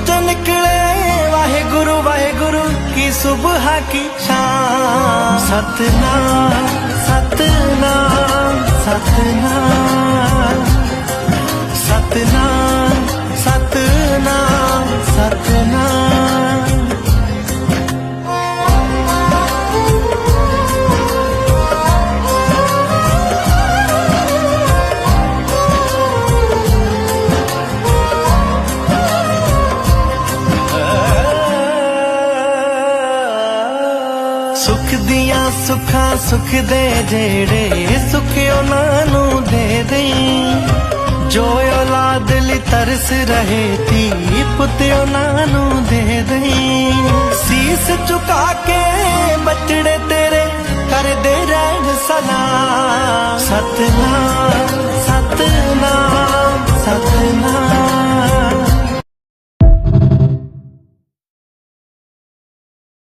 ਵਿੱਚੋਂ ਨਿਕਲੇ। ਵਾਹਿਗੁਰੂ ਵਾਹਿਗੁਰੂ ਕੀ ਸੁਬਹ ਕੀ ਸ਼ਾਮ ਸਤਨਾਮ ਸਤਨਾਮ ਸਤਨਾਮ ਸਤਨਾਮ। ਸੁਖ ਦੀਆਂ ਸੁਖਾਂ ਸੁਖ ਦੇ ਜਿਹੜੇ ਸੁਖ ਉਹਨਾਂ ਨੂੰ ਦੇ ਦੇਈ। ਜੋ ਔਲਾਦ ਲਈ ਤਰਸ ਰਹੇ ਤੀ ਪੁੱਤ ਉਹਨਾਂ ਨੂੰ ਦੇ ਦੇਈ। ਸੀਸ ਝੁਕਾ ਕੇ ਬਚੜੇ ਤੇਰੇ ਕਰਦੇ ਰਹਿਣ ਸਲਾਮ ਸਤਨਾਮ